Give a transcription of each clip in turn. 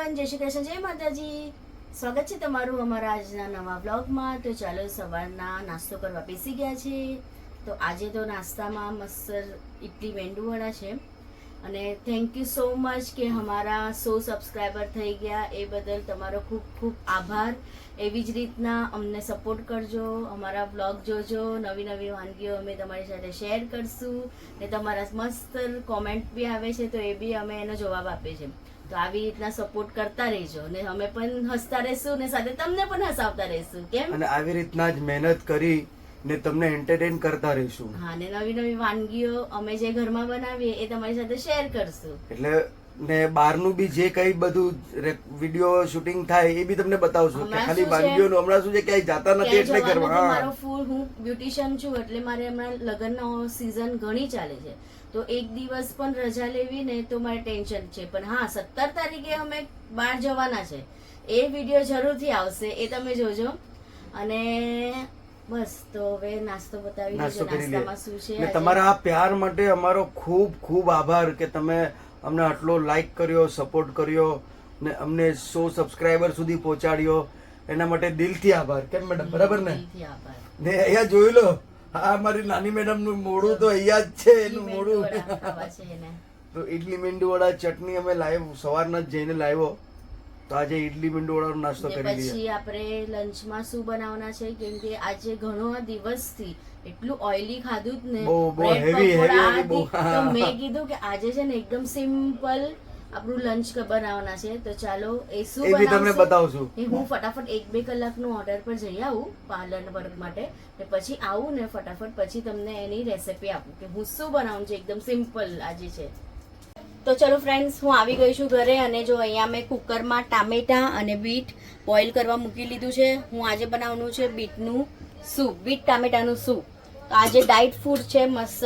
Everyone જય શ્રી કૃષ્ણ, જય માતાજી. સ્વાગત છે તમારું અમારા આજના નવા બ્લોગમાં તો ચાલો સવારના નાસ્તો કરવા બેસી ગયા છે. તો આજે તો નાસ્તામાં મસ્ત ઇડલી મેંડુવાળા છે. અને થેન્ક યુ સો મચ કે અમારા સો સબસ્ક્રાઈબર થઈ ગયા. એ બદલ તમારો ખૂબ ખૂબ આભાર. એવી જ રીતના અમને સપોર્ટ કરજો, અમારા બ્લોગ જોજો, નવી નવી વાનગીઓ અમે તમારી સાથે શેર કરશું. ને તમારા મસ્ત કોમેન્ટ બી આવે છે તો એ બી અમે એનો જવાબ આપીએ છીએ. તો આવી રીતના સપોર્ટ કરતા રહેજો અને અમે પણ હસતા રહેશું ને સાથે તમને પણ હસાવતા રહેશું કેમ? અને આવી રીતના જ મહેનત કરી ને તમને એન્ટરટેન કરતા રહીશું. હા ને નવી નવી વાનગીઓ અમે જે ઘરમાં બનાવીએ એ તમારી સાથે શેર કરશું. એટલે ને બહારનું બી જે કઈ બધું વીડિયો શૂટિંગ થાય એ બી તમને બતાવશું. કે ખાલી વાનગીઓનું હમણાં શું છે? ક્યાંય જાતા નથી એટલે ઘરમાં. કરવા મારો ફૂડ ફૂલ હું બ્યુટિશિયન છું એટલે મારે હમણાં લગ્નનો સિઝન ઘણી ચાલે છે. તો એક દિવસ પણ રજા લેવી ને તો મારે ટેન્શન છે. પણ હા સત્તર તારીખે અમે બહાર જવાના છે. એ વીડિયો જરૂરથી આવશે એ તમે જોજો. અને બસ તો હવે નાસ્તો બતાવી નાસ્તો નાસ્તામાં શું છે તમારા આ પ્યાર માટે અમારો ખૂબ ખૂબ આભાર કે તમે અમને આટલો લાઈક કર્યો સપોર્ટ કર્યો ને અમને સો સબસ્ક્રાઈબર સુધી પહોંચાડ્યો. એના માટે દિલથી આભાર. કેમ મેડમ બરાબર ને? ને અહીંયા જોઈ લો. આ મારી નાની મેડમનું મોડું તો અહીંયા જ છે એનું મોડું. તો ઇડલી મેંદુ વડા ચટણી અમે લાવ્યો સવારના જ જઈને લાવ્યો. તો આજે ઇડલી મેંદુ વડાનો નાસ્તો કરી લઈએ પછી આપણે લંચમાં શું બનાવવાના છે? કેમ કે આજે ઘણો દિવસથી એટલું ઓઇલી ખાધું જ ને. બહુ- બહુ હેવી હેવી બહુ, તો મેં કીધું કે આજે છે ને એકદમ સિમ્પલ આપણું લંચ બનાવવાના છે તો ચાલો એ શું એ તમને? બતાવશું. એ હું ફટાફટ એક બે કલાકનું ઓર્ડર પર જઈ આવું પાર્લર વર્ક માટે ને પછી આવું ને ફટાફટ પછી તમને એની રેસિપી આપું કે હું શું બનાવું છે એકદમ સિમ્પલ આજે છે. તો ચલો ફ્રેન્ડ્સ હું આવી ગઈ છું ઘરે અને જો અહીંયા મેં કુકરમાં ટામેટા અને બીટ બોઇલ કરવા મૂકી લીધું છે. હું આજે બનાવવાનું છે બીટનું સૂપ બીટ ટામેટાનું સૂપ આજે ડાયટ ફૂડ છે મસ્ત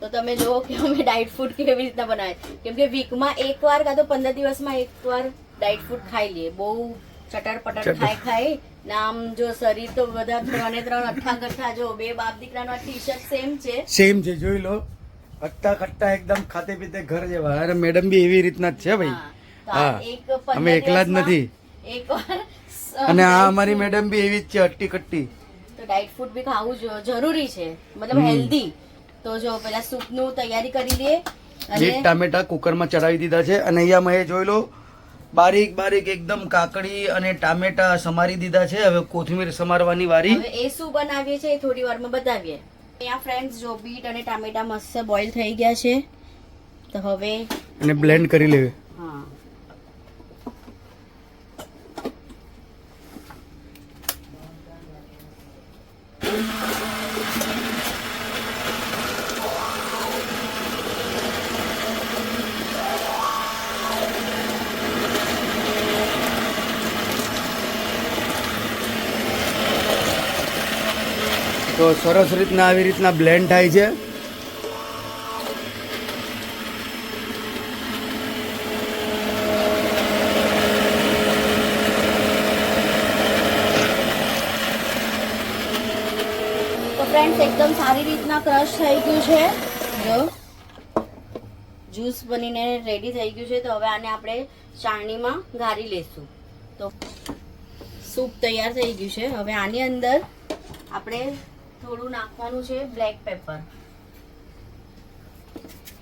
તો તમે જુઓ કે અમે ડાયટ ફૂડ કેવી રીતના બનાવે કેમ કે વીકમાં એકવાર કાં તો પંદર દિવસમાં એકવાર ડાયટ ફૂડ ખાઈ લઈએ. બહુ ચટર પટર. ખાઈ ખાઈ ને જો શરીર તો બધા ત્રણે ત્રણ અઠ્ઠા કઠ્ઠા જો બે બાપ દીકરાનો ટી શર્ટ સેમ છે. સેમ છે જોઈ લો. અટ્ટા કટ્ટા એકદમ ખાતે પીતે ઘર જેવા. અરે મેડમ બી એવી રીતના જ છે ભાઈ. હા. એક અમે એકલા જ નથી. નથી એકવાર અને આ અમારી મેડમ બી એવી જ છે અટ્ટી કટ્ટી. તો ડાયટ ફૂડ બી ખાવું જો- જરૂરી છે. મતલબ હેલ્ધી તો જો પેલા સૂપનું તૈયારી કરી લઈએ અને ટામેટા કુકરમાં ચડાવી દીધા છે અને અહીંયા મેં જોઈ લો બારીક બારીક એકદમ કાકડી અને ટામેટા સમારી દીધા છે. હવે કોથમીર સમારવાની વારી. હવે એ શું બનાવીએ છીએ એ થોડી વારમાં બતાવીએ. અહીંયા ફ્રેન્ડ્સ જો બીટ અને ટામેટા મસ્ત બોઇલ થઈ ગયા છે. તો હવે અને બ્લેન્ડ કરી લેવે. હા. તો સરસ રીતના આવી રીતના બ્લેન્ડ થાય છે. તો ફ્રેન્ડ્સ એકદમ સારી રીતના ક્રશ થઈ ગયું છે. જો. જ્યુસ બનીને રેડી થઈ ગયું છે, તો હવે આને આપણે ચાળણીમાં ગાળી લેશું. તો સૂપ તૈયાર થઈ ગયું છે. હવે આની અંદર આપણે થોડું નાખવાનું છે બ્લેક પેપર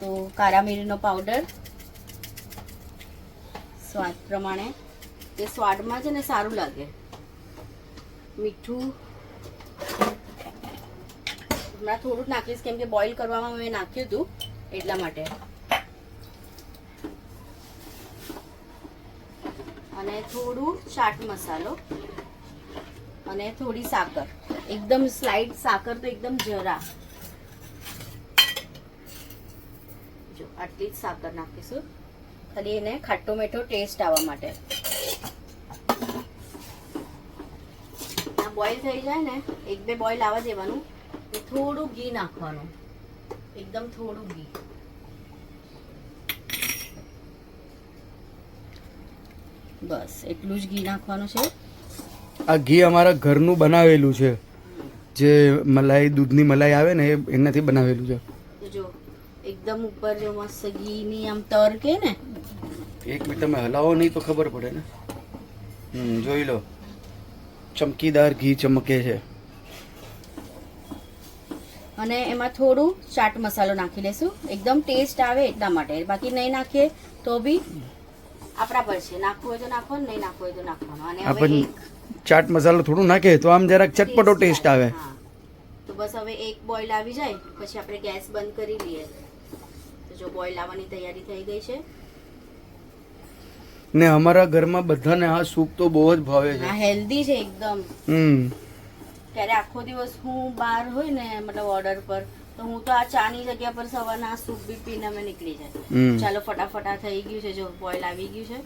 તો કાળા મિરીનો પાવડર સ્વાદ પ્રમાણે. તે સ્વાદમાં છે ને સારું લાગે. મીઠું. હમણાં થોડું નાખીશ, કેમ કે બોઇલ કરવામાં મેં નાખ્યું હતું એટલા માટે. અને થોડું ચાટ મસાલો. અને થોડી સાકર. એકદમ સ્લાઇડ સાકર તો એકદમ જરા. જો, આટલી જ સાકર નાખીશું. ખાલી એને ખાટો મીઠો ટેસ્ટ આવવા માટે. આ બોઇલ થઈ જાય ને, એક બે બોઇલ આવવા દેવાનું. થોડું ઘી નાખવાનું. એકદમ થોડું ઘી. બસ, એટલું જ ઘી નાખવાનું છે. આ ઘી અમારા ઘરનું બનાવેલું છે. જે મલાઈ દૂધની મલાઈ આવે ને એ એનાથી બનાવેલું છે. જો એકદમ ઉપર જો મસ્ત ઘીની આમ તર કે ને. એક મિનિટ તમે હલાવો નહીં તો ખબર પડે ને. હમ જોઈ લો. ચમકીદાર ઘી ચમકે છે. અને એમાં થોડું ચાટ મસાલો નાખી લેશું એકદમ ટેસ્ટ આવે એટલા માટે. બાકી નહીં નાખીએ તો બી આપણા પર છે. નાખવું હોય તો નાખો નહીં નાખવું હોય તો નાખવાનું. અને હવે આપણ ચાટ મસાલો થોડું નાખે તો આમ જરાક ચટપટો ટેસ્ટ આવે. તો બસ હવે એક બોઇલ આવી જાય પછી આપણે ગેસ બંધ કરી લઈએ. તો જો બોઇલ આવવાની તૈયારી થઈ ગઈ છે. ને અમારા ઘરમાં બધાને આ સૂપ તો બહુ જ ભાવે છે. આ હેલ્ધી છે એકદમ. હમ. ત્યારે આખો દિવસ હું બહાર હોય ને મતલબ ઓર્ડર પર તો હું તો આ ચાની જગ્યા પર સવારના સૂપ બી પીને અમે નીકળી જાય. ચાલો ફટાફટ આ થઈ ગયું છે જો બોઇલ આવી ગયું છે.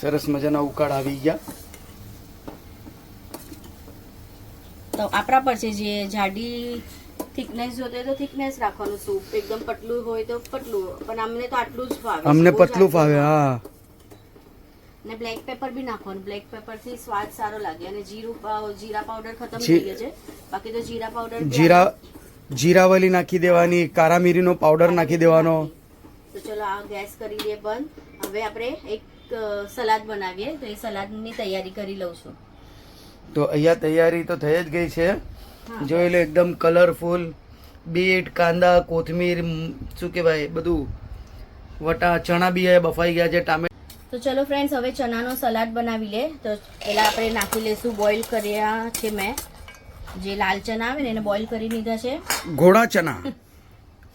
સરસ મજાના ઉકાળ આવી ગયા. તો આપણા પર છે જે જાડી થિકનેસ જોતે તો થિકનેસ રાખવાનું સૂપ. એકદમ પતલું હોય તો પતલું પણ અમને તો આટલું જ ફાવે. અમને પતલું ફાવે હા. ને બ્લેક પેપર બી નાખવાનું. બ્લેક પેપરથી સ્વાદ સારો લાગે. અને જીરું જીરા પાવડર ખતમ થઈ ગયો છે. બાકી તો જીરા પાવડર જીરા જીરાવલી નાખી દેવાની કારા મીરીનો પાવડર નાખી દેવાનો. તો ચલો આ ગેસ કરી લઈએ બંધ. હવે આપણે એક સલાદ બનાવીએ. તો એ સલાદની તૈયારી કરી લઉં છું. તો અહીંયા તૈયારી તો થઈ જ ગઈ છે. જોઈ લો એકદમ કલરફુલ બીટ કાંદા કોથમીર શું કહેવાય બધું. વટા ચણા બી બફાઈ ગયા છે ટામેટા. તો ચલો ફ્રેન્ડ્સ હવે ચણાનો સલાડ બનાવી લે. તો પહેલાં આપણે નાખી લઈશું બોઇલ કર્યા છે મેં. જે લાલ ચણા આવે ને એને બોઇલ કરી લીધા છે. ઘોડા ચના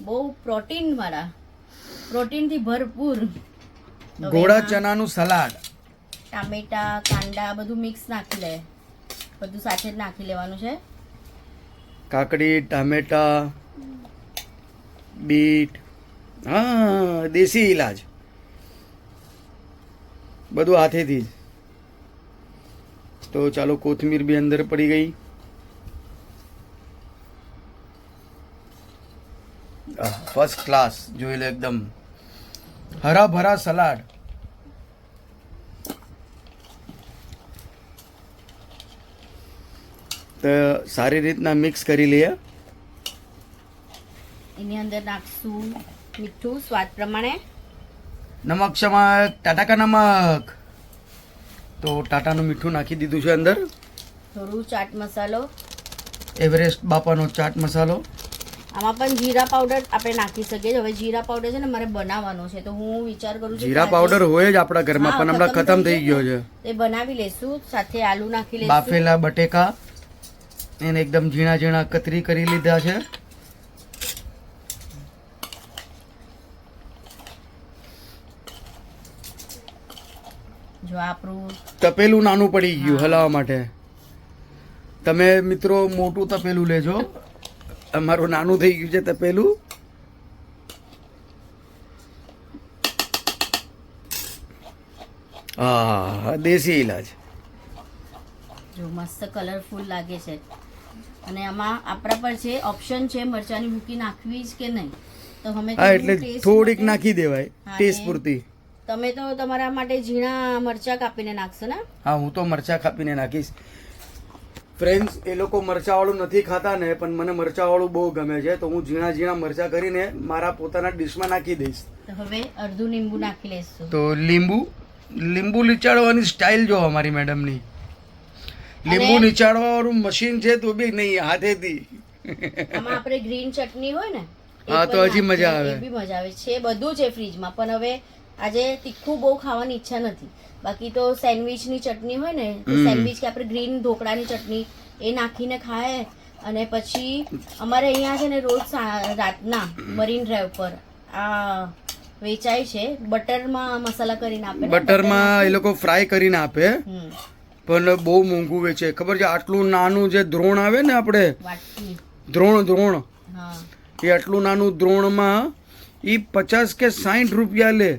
બહુ પ્રોટીન વાળા. પ્રોટીનથી ભરપૂર. ઘોડા ચનાનું સલાડ. ટામેટા કાંદા બધું મિક્સ નાખી લે. બધું સાથે જ નાખી લેવાનું છે. કાકડી ટામેટા બીટ હા દેશી ઈલાજ. બધું હાથેથી જ. તો ચાલો કોથમીર બી અંદર પડી ગઈ. ફર્સ્ટ ક્લાસ જોઈ લો એકદમ. હરા ભરા સલાડ. તો સારી રીતના મિક્સ કરી લઈએ. એની અંદર નાખશું મીઠું સ્વાદ પ્રમાણે. નમક ચમક ટાટા કા નમક? તો ટાટાનું મીઠું નાખી દીધું છે અંદર. થોડું ચાટ મસાલો. એવરેસ્ટ બાપાનો ચાટ મસાલો. આમાં પણ જીરા પાવડર આપણે નાખી શકીએ છીએ. હવે જીરા પાવડર છે ને મારે બનાવવાનો છે. તો હું વિચાર કરું છું જીરા પાવડર હોય જ આપણા ઘરમાં પણ હમણાં ખતમ થઈ ગયો છે. એ બનાવી લેશું સાથે આલુ નાખી લેશું. બાફેલા બટેકા એને એકદમ ઝીણા ઝીણા કતરી કરી લીધા છે. જો આપણું તપેલું નાનું પડી ગયું હલાવવા માટે. તમે મિત્રો મોટું તપેલું લેજો. અમારું નાનું થઈ ગયું છે પેલું હા દેશી ઇલાજ જો મસ્ત કલરફુલ લાગે છે. અને આમાં આપણા પર છે ઓપ્શન છે મરચાની મૂકી નાખવી જ કે નહીં તો અમે હા એટલે થોડીક નાખી દેવાય ટેસ્ટ પૂરતી. તમે તો તમારા માટે ઝીણા મરચા કાપીને નાખશો ને? હા હું તો મરચા કાપીને નાખીશ. ફ્રેન્ડ્સ એ લોકો મરચાવાળું નથી ખાતા ને પણ મને મરચાવાળું બહુ ગમે છે તો હું ઝીણા ઝીણા મરચા કરીને મારા પોતાના ડિશમાં નાખી દઈશ. હવે અડધું લીંબુ નાખી લઈશું તો લીંબુ લીંબુ લીચાડવાની સ્ટાઇલ જો અમારી મેડમની લીંબુ નીચાડવાનું મશીન છે તો બી નહીં હાથેથી. આમાં આપણે ગ્રીન ચટણી હોય ને હા, તો હજી મજા આવે. બી મજા આવે. છે બધું છે ફ્રીજમાં પણ હવે આજે તીખું બહુ ખાવાની ઈચ્છા નથી. બાકી તો સેન્ડવિચની ચટણી હોય ને સેન્ડવિચ કે આપણે ગ્રીન ઢોકળાની ચટણી એ નાખીને ખાય અને પછી અમારે અહીંયા છે ને રોજ રાતના મરીન ડ્રાઈવ પર આ વેચાય છે. બટરમાં મસાલા કરીને આપે બટરમાં એ લોકો ફ્રાય કરીને આપે. પણ બહુ મોંઘું વેચે. ખબર છે આટલું નાનું જે દ્રોણ આવે ને આપણે દ્રોણ દ્રોણ હા. એ આટલું નાનું દ્રોણમાં એ પચાસ કે સાઠ રૂપિયા લે.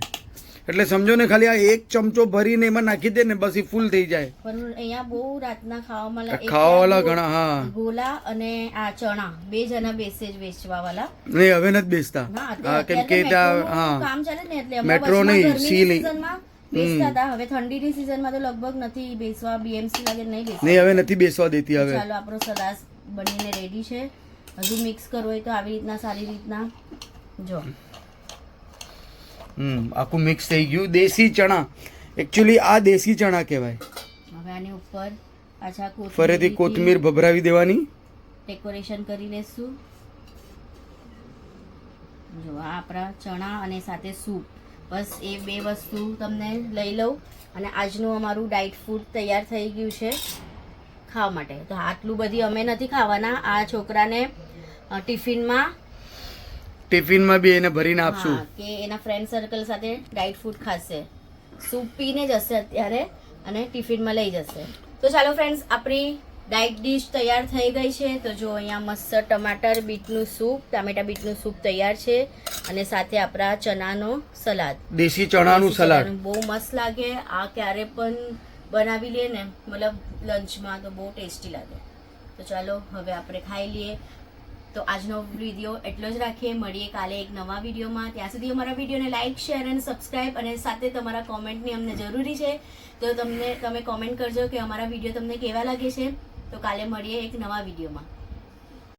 એટલે સમજો ને ખાલી આ એક ચમચો ભરીને એમાં નાખી દે ને બસ એ ફૂલ થઈ જાય. પણ અહીંયા બહુ રાતના ખાવાવાળા ઘણા હા. ગોલા અને આ ચણા બે જણા બેસે જ વેચવા વાળા નહીં હવે નથી બેસતા. હા કેમ કે ત્યાં હા. કામ ચાલે ને એટલે મેટ્રો નહીં, સી નહીં બેસતા હતા. હવે ઠંડીની સિઝનમાં તો લગભગ નથી બેસવા બીએમસી લાગે નહીં બેસવા. નહીં હવે નથી બેસવા દેતી હવે. ચાલો આપણો સલાસ બનીને રેડી છે. હજુ મિક્સ કરવો હોય તો આવી રીતના સારી રીતના. જો. આખું મિક્સ થઈ ગયું. દેશી ચણા. એકચ્યુઅલી આ દેશી ચણા કહેવાય. હવે આની ઉપર પાછા ફરીથી કોથમીર ભભરાવી દેવાની. ડેકોરેશન કરી લેશું. જો આ આપણા ચણા અને સાથે સૂપ બસ એ બે વસ્તુ તમને લઈ લઉં. અને આજનું અમારું ડાઇટ ફૂડ તૈયાર થઈ ગયું છે ખાવા માટે. તો આટલું બધી અમે નથી ખાવાના. આ છોકરાને ટિફિનમાં ટિફિનમાં બી એને ભરીને આપશું. કે એના ફ્રેન્ડ સર્કલ સાથે ડાઈટ ફૂડ ખાશે. સૂપ પીને જશે અત્યારે અને ટિફિનમાં લઈ જશે. તો ચાલો ફ્રેન્ડ્સ આપણી ડાઇટ ડીશ તૈયાર થઈ ગઈ છે. તો જો અહીંયા મસ્ત ટમાટર બીટનું સૂપ ટામેટા બીટનું સૂપ તૈયાર છે. અને સાથે આપણા ચણાનો સલાદ દેશી ચણાનું સલાડ. બહુ મસ્ત લાગે. આ ક્યારે પણ બનાવી લઈએ ને મતલબ લંચમાં તો બહુ ટેસ્ટી લાગે. તો ચાલો હવે આપણે ખાઈ લઈએ. તો આજનો વીડિયો એટલો જ રાખીએ. મળીએ કાલે એક નવા વિડીયોમાં ત્યાં સુધી અમારા વિડીયોને લાઇક શેર અને સબસ્ક્રાઇબ અને સાથે તમારા કોમેન્ટની અમને જરૂરી છે. તો તમને, તમે કોમેન્ટ કરજો કે અમારા વીડિયો તમને કેવા લાગે છે. તો કાલે મળીએ એક નવા વિડીયોમાં